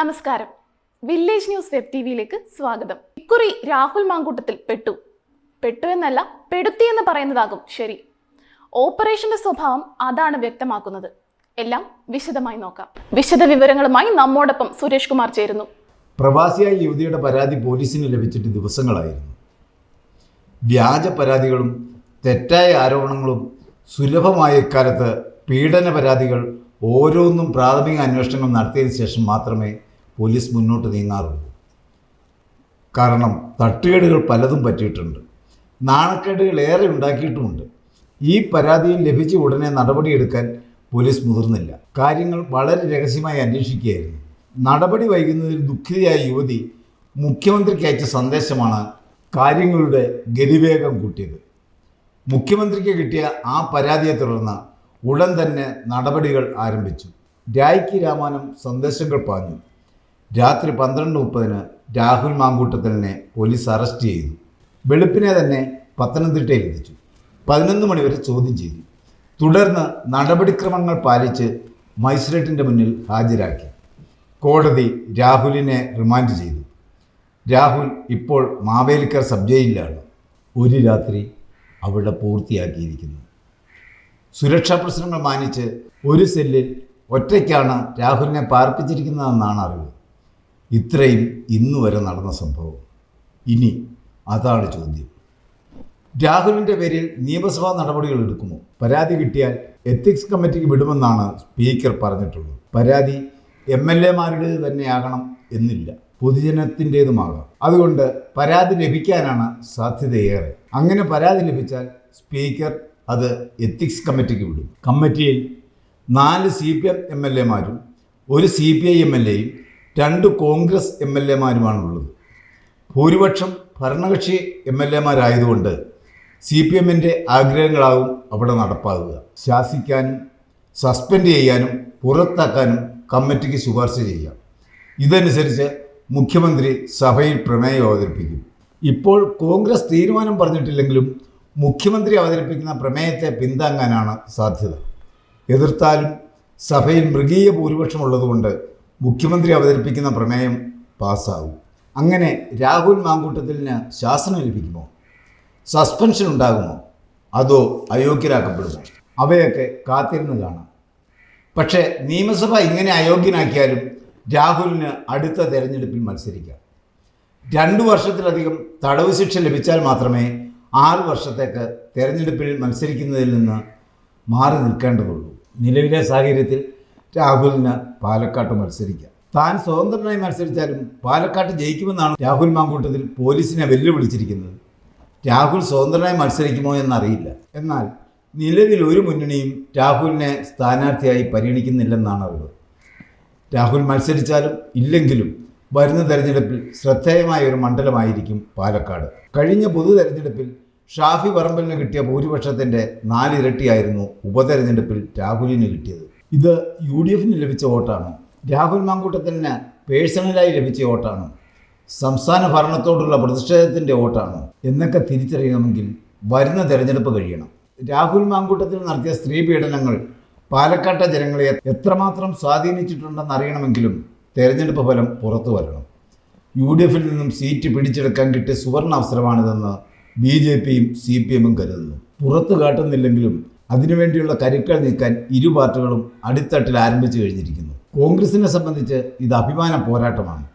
നമസ്കാരം. Village news web T വിയിലേക്ക് സ്വാഗതം. ഇക്കുറി രാഹുൽ മാങ്കൂട്ടത്തിൽ പെട്ടു. പെട്ടു എന്നല്ല പെടുത്തി എന്ന് പറയുന്നതാകും ശരി. ഓപ്പറേഷന്റെ സ്വഭാവം അതാണ് വ്യക്തമാക്കുന്നത്. എല്ലാം വിശദമായി നോക്കാം. വിശദ വിവരങ്ങളുമായി നമ്മോടൊപ്പം സുരേഷ് കുമാർ ചേരുന്നു. പ്രവാസിയായ യുവതിയുടെ പരാതി പോലീസിന് ലഭിച്ചിട്ട് ദിവസങ്ങളായിരുന്നു. വ്യാജ പരാതികളും തെറ്റായ ആരോപണങ്ങളും സുലഭമായ ഇക്കാലത്ത് പീഡന പരാതികൾ ഓരോന്നും പ്രാഥമിക അന്വേഷണങ്ങൾ നടത്തിയതിനു ശേഷം മാത്രമേ പോലീസ് മുന്നോട്ട് നീങ്ങാറുള്ളൂ കാരണം തട്ടുകേടുകൾ പലതും പറ്റിയിട്ടുണ്ട്. നാണക്കേടുകൾ ഏറെ ഉണ്ടാക്കിയിട്ടുമുണ്ട്. ഈ പരാതിയിൽ ലഭിച്ച ഉടനെ നടപടിയെടുക്കാൻ പോലീസ് മുതിർന്നില്ല. കാര്യങ്ങൾ വളരെ രഹസ്യമായി അന്വേഷിക്കുകയായിരുന്നു. നടപടി വൈകുന്നതിൽ ദുഃഖിതയായ യുവതി മുഖ്യമന്ത്രിക്ക് അയച്ച സന്ദേശമാണ് കാര്യങ്ങളുടെ ഗതിവേഗം കൂട്ടിയത്. മുഖ്യമന്ത്രിക്ക് കിട്ടിയ ആ പരാതിയെ തുടർന്ന് ഉടൻ തന്നെ നടപടികൾ ആരംഭിച്ചു. രായ്ക്ക് രാമാനം സന്ദേശങ്ങൾ പാഞ്ഞു. രാത്രി പന്ത്രണ്ട് മുപ്പതിന് രാഹുൽ മാങ്കൂട്ടത്തലിനെ പോലീസ് അറസ്റ്റ് ചെയ്തു. വെളുപ്പിനെ തന്നെ പത്തനംതിട്ടയിൽ എത്തിച്ചു പതിനൊന്ന് മണിവരെ ചോദ്യം ചെയ്തു. തുടർന്ന് നടപടിക്രമങ്ങൾ പാലിച്ച് മജിസ്ട്രേറ്റിന്റെ മുന്നിൽ ഹാജരാക്കി. കോടതി രാഹുലിനെ റിമാൻഡ് ചെയ്തു. രാഹുൽ ഇപ്പോൾ മാവേലിക്കർ സബ് ജയിലിലാണ് ഒരു രാത്രി അവിടെ പൂർത്തിയാക്കിയിരിക്കുന്നു. സുരക്ഷാ പ്രശ്നങ്ങൾ മാനിച്ച് ഒരു സെല്ലിൽ ഒറ്റയ്ക്കാണ് രാഹുലിനെ പാർപ്പിച്ചിരിക്കുന്നതെന്നാണ് അറിവ്. ഇത്രയും ഇന്നു വരെ നടന്ന സംഭവം. ഇനി അതാണ് ചോദ്യം. രാഹുലിന്റെ പേരിൽ നിയമസഭാ നടപടികൾ എടുക്കുമോ? പരാതി കിട്ടിയാൽ എത്തിക്സ് കമ്മിറ്റിക്ക് വിടുമെന്നാണ് സ്പീക്കർ പറഞ്ഞിട്ടുള്ളത്. പരാതി എം എൽ എമാരുടേത് തന്നെയാകണം എന്നില്ല. പൊതുജനത്തിന്റേതുമാകാം അതുകൊണ്ട് പരാതി ലഭിക്കാനാണ് സാധ്യതയേറെ. അങ്ങനെ പരാതി ലഭിച്ചാൽ സ്പീക്കർ അത് എത്തിക്സ് കമ്മിറ്റിക്ക് വിടും. കമ്മിറ്റിയിൽ നാല് C P M M L എമാരും ഒരു C P I M L എയും രണ്ട് കോൺഗ്രസ് എം എൽ എമാരുമാണുള്ളത്. ഭൂരിപക്ഷം ഭരണകക്ഷി എം എൽ എമാരായതുകൊണ്ട് സി പി എമ്മിന്റെ ആഗ്രഹങ്ങളാവും അവിടെ നടപ്പാകുക. ശാസിക്കാനും സസ്പെൻഡ് ചെയ്യാനും പുറത്താക്കാനും കമ്മിറ്റിക്ക് ശുപാർശ ചെയ്യാം ഇതനുസരിച്ച് മുഖ്യമന്ത്രി സഭയിൽ പ്രമേയം അവതരിപ്പിക്കും. ഇപ്പോൾ കോൺഗ്രസ് തീരുമാനം പറഞ്ഞിട്ടില്ലെങ്കിലും മുഖ്യമന്ത്രി അവതരിപ്പിക്കുന്ന പ്രമേയത്തെ പിന്താങ്ങാനാണ് സാധ്യത. എതിർത്താലും സഭയിൽ മൃഗീയ ഭൂരിപക്ഷമുള്ളതുകൊണ്ട് മുഖ്യമന്ത്രി അവതരിപ്പിക്കുന്ന പ്രമേയം പാസ്സാവും. അങ്ങനെ രാഹുൽ മാങ്കൂട്ടത്തിന് ശാസനം ലഭിക്കുമോ? സസ്പെൻഷൻ ഉണ്ടാകുമോ? അതോ അയോഗ്യരാക്കപ്പെടുമോ? അവയൊക്കെ കാത്തിരുന്ന് കാണാം. പക്ഷേ നിയമസഭ ഇങ്ങനെ അയോഗ്യനാക്കിയാലും രാഹുലിന് അടുത്ത തെരഞ്ഞെടുപ്പിൽ മത്സരിക്കാം. രണ്ടു വർഷത്തിലധികം തടവ് ശിക്ഷ ലഭിച്ചാൽ മാത്രമേ ആറ് വർഷത്തേക്ക് തെരഞ്ഞെടുപ്പിൽ മത്സരിക്കുന്നതിൽ നിന്ന് മാറി നിൽക്കേണ്ടതുള്ളൂ. നിലവിലെ സാഹചര്യത്തിൽ രാഹുലിന് പാലക്കാട്ട് മത്സരിക്കാം. താൻ സ്വതന്ത്രനായി മത്സരിച്ചാലും പാലക്കാട്ട് ജയിക്കുമെന്നാണ് രാഹുൽ മാങ്കൂട്ടത്തിൽ പോലീസിനെ വെല്ലുവിളിച്ചിരിക്കുന്നത്. രാഹുൽ സ്വതന്ത്രനായി മത്സരിക്കുമോ എന്നറിയില്ല. എന്നാൽ നിലവിൽ ഒരു മുന്നണിയും രാഹുലിനെ സ്ഥാനാർത്ഥിയായി പരിഗണിക്കുന്നില്ലെന്നാണ് അറിവ്. രാഹുൽ മത്സരിച്ചാലും ഇല്ലെങ്കിലും വരുന്ന തെരഞ്ഞെടുപ്പിൽ ശ്രദ്ധേയമായ ഒരു മണ്ഡലമായിരിക്കും പാലക്കാട്. കഴിഞ്ഞ പൊതു തെരഞ്ഞെടുപ്പിൽ ഷാഫി പറമ്പലിന് കിട്ടിയ ഭൂരിപക്ഷത്തിന്റെ നാലിരട്ടിയായിരുന്നു ഉപതെരഞ്ഞെടുപ്പിൽ രാഹുലിന് കിട്ടിയത്. ഇത് യു ഡി എഫിന് ലഭിച്ച വോട്ടാണ്. രാഹുൽ മാങ്കൂട്ടത്തിന് പേഴ്സണലായി ലഭിച്ച വോട്ടാണ്. സംസ്ഥാന ഭരണത്തോടുള്ള പ്രതിഷേധത്തിന്റെ വോട്ടാണ്. എന്നൊക്കെ തിരിച്ചറിയണമെങ്കിൽ വരുന്ന തെരഞ്ഞെടുപ്പ് കഴിയണം. രാഹുൽ മാങ്കൂട്ടത്തിൽ നടത്തിയ സ്ത്രീ പീഡനങ്ങൾ പാലക്കാട്ടെ ജനങ്ങളെ എത്രമാത്രം സ്വാധീനിച്ചിട്ടുണ്ടെന്ന് അറിയണമെങ്കിലും തെരഞ്ഞെടുപ്പ് ഫലം പുറത്തു വരണം. യു ഡി എഫിൽ നിന്നും സീറ്റ് പിടിച്ചെടുക്കാൻ കിട്ടിയ സുവർണ അവസരമാണിതെന്ന് ബി ജെ പിയും സി പി എമ്മും കരുതുന്നു. പുറത്തു കാട്ടുന്നില്ലെങ്കിലും അതിനുവേണ്ടിയുള്ള കരുക്കൾ നീക്കാൻ ഇരു പാർട്ടികളും അടിത്തട്ടിൽ ആരംഭിച്ചു കഴിഞ്ഞിരിക്കുന്നു. കോൺഗ്രസിനെ സംബന്ധിച്ച് ഇത് അഭിമാന പോരാട്ടമാണ്.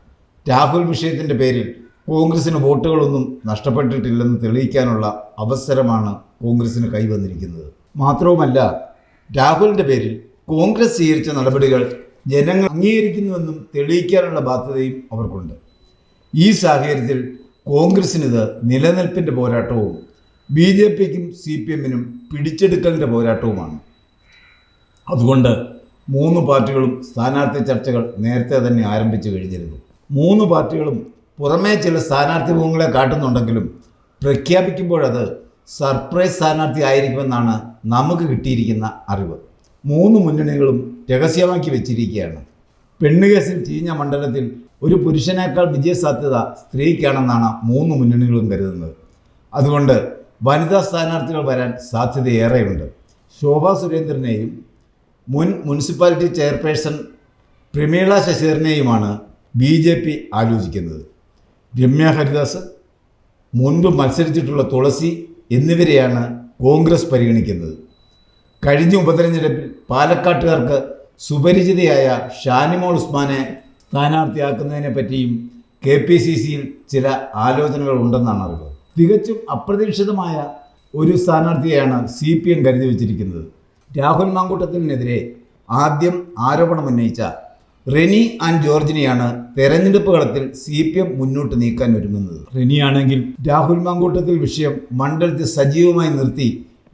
രാഹുൽ വിഷയത്തിന്റെ പേരിൽ കോൺഗ്രസിന് വോട്ടുകളൊന്നും നഷ്ടപ്പെട്ടിട്ടില്ലെന്ന് തെളിയിക്കാനുള്ള അവസരമാണ് കോൺഗ്രസിന് കൈവന്നിരിക്കുന്നത്. മാത്രവുമല്ല രാഹുലിന്റെ പേരിൽ കോൺഗ്രസ് സ്വീകരിച്ച നടപടികൾ ജനങ്ങൾ അംഗീകരിക്കുന്നുവെന്നും തെളിയിക്കാനുള്ള ബാധ്യതയും അവർക്കുണ്ട്. ഈ സാഹചര്യത്തിൽ കോൺഗ്രസിനിത് നിലനിൽപ്പിന്റെ പോരാട്ടവും ബി ജെ പിക്കും സി പി എമ്മിനും പിടിച്ചെടുക്കലിന്റെ പോരാട്ടവുമാണ്. അതുകൊണ്ട് മൂന്ന് പാർട്ടികളും സ്ഥാനാർത്ഥി ചർച്ചകൾ നേരത്തെ തന്നെ ആരംഭിച്ചു കഴിഞ്ഞിരുന്നു. മൂന്ന് പാർട്ടികളും പുറമേ ചില സ്ഥാനാർത്ഥി മുഖങ്ങളെ കാട്ടുന്നുണ്ടെങ്കിലും പ്രഖ്യാപിക്കുമ്പോഴത് സർപ്രൈസ് സ്ഥാനാർത്ഥി ആയിരിക്കുമെന്നാണ് നമുക്ക് കിട്ടിയിരിക്കുന്ന അറിവ്. മൂന്ന് മുന്നണികളും രഹസ്യമാക്കി വെച്ചിരിക്കുകയാണ്. പെണ്ണുകേസിൽ ചീഞ്ഞ മണ്ഡലത്തിൽ ഒരു പുരുഷനേക്കാൾ വിജയസാധ്യത സ്ത്രീക്കാണെന്നാണ് മൂന്ന് മുന്നണികളും കരുതുന്നത്. അതുകൊണ്ട് വനിതാ സ്ഥാനാർത്ഥികൾ വരാൻ സാധ്യതയേറെയുണ്ട്. ശോഭാ സുരേന്ദ്രനെയും മുൻ മുനിസിപ്പാലിറ്റി ചെയർപേഴ്സൺ പ്രമീള ശശിധരനെയുമാണ് ബി ജെ പി ആലോചിക്കുന്നത്. രമ്യ ഹരിദാസ് മുൻപ് മത്സരിച്ചിട്ടുള്ള തുളസി എന്നിവരെയാണ് കോൺഗ്രസ് പരിഗണിക്കുന്നത്. കഴിഞ്ഞ ഉപതെരഞ്ഞെടുപ്പിൽ പാലക്കാട്ടുകാർക്ക് സുപരിചിതയായ ഷാനിമോൾ ഉസ്മാനെ സ്ഥാനാർത്ഥിയാക്കുന്നതിനെ പറ്റിയും കെ പി സി സിയിൽ ചില ആലോചനകൾ ഉണ്ടെന്നാണ് അറിവ്. തികച്ചും അപ്രതീക്ഷിതമായ ഒരു സ്ഥാനാർത്ഥിയെയാണ് സി പി എം കരുതി വച്ചിരിക്കുന്നത്. രാഹുൽ മാങ്കൂട്ടത്തിനെതിരെ ആദ്യം ആരോപണം ഉന്നയിച്ച റെനി ആൻഡ് ജോർജിനെയാണ് തെരഞ്ഞെടുപ്പ് കളത്തിൽ സി പി എം മുന്നോട്ട് നീക്കാൻ ഒരുങ്ങുന്നത്. റെനിയാണെങ്കിൽ രാഹുൽ മാങ്കൂട്ടത്തിൽ വിഷയം മണ്ഡലത്തിൽ സജീവമായി നിർത്തി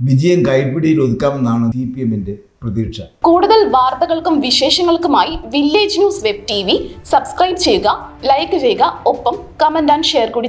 വിജയം കൈപ്പിടിയിൽ ഒതുക്കാമെന്നാണ് സി പി എമ്മിന്റെ പ്രതീക്ഷ. കൂടുതൽ വാർത്തകൾക്കും വിശേഷങ്ങൾക്കുമായി village news web T subscribe ചെയ്യുക ലൈക്ക് ചെയ്യുക ഒപ്പം കമന്റ് ആൻഡ് ഷെയർ കൂടി